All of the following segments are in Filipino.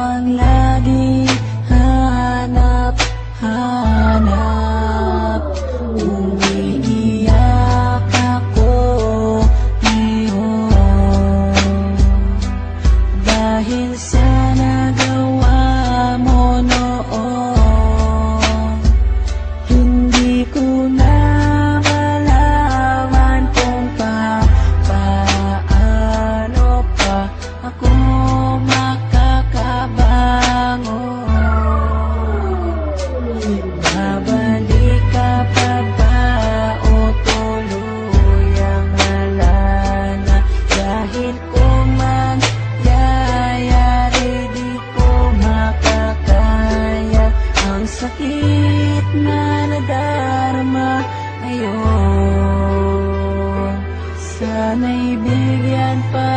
我来。sakit na nadarama ngayon. Sana'y bigyan pa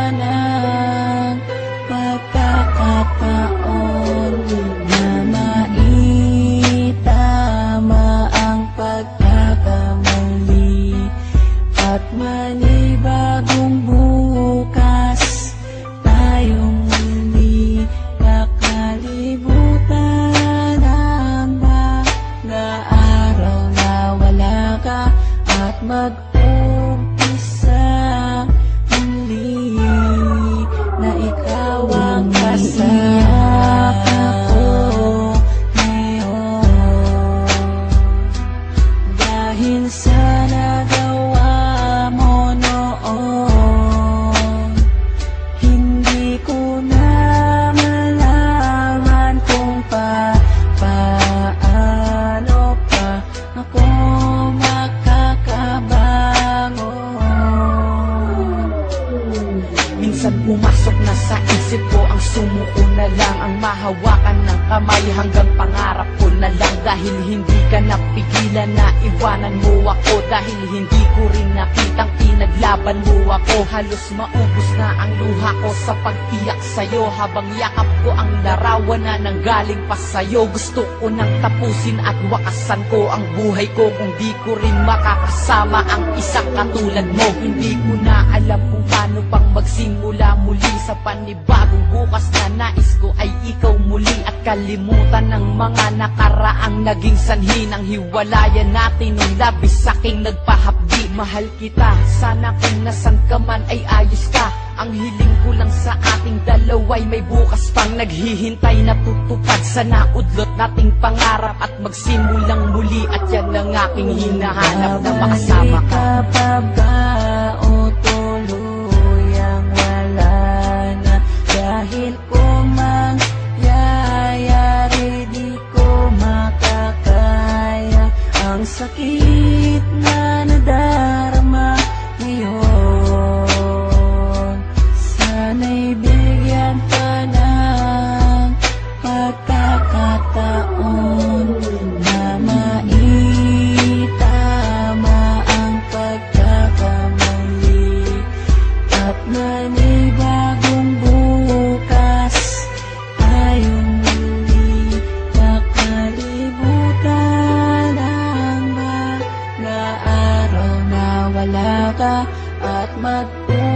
Minsan pumasok na sa isip ko Ang sumuko na lang Ang mahawakan ng kamay. Hanggang pangarap ko na lang Dahil hindi ka napigilan na iwanan mo ako Dahil hindi ko rin nakitang pinaglaban mo ako. Halos maubos na ang luha ko sa pag-iyak sa'yo. Habang yakap ko ang larawan na nanggaling pa sa'yo Gusto ko nang tapusin at wakasan ko ang buhay ko. Kung di ko rin makakasama ang isang katulad mo Hindi ko na alam kung paano pang magsimula muli. Sa panibagong bukas na nais ko ay ikaw muli At kalimutan ng mga nakaraang naging sanhi Ng hiwalayan natin nung labis. Aking nagpahapdi Mahal kita, sana kung nasan ka man ay ayos ka. Ang hiling ko lang sa ating dalaway may bukas pang naghihintay na tutupad sa naudlot nating pangarap at magsimulang muli. At yan ang aking hinahanap na makasama ka. Babalik pa ba ka At mag-umpisa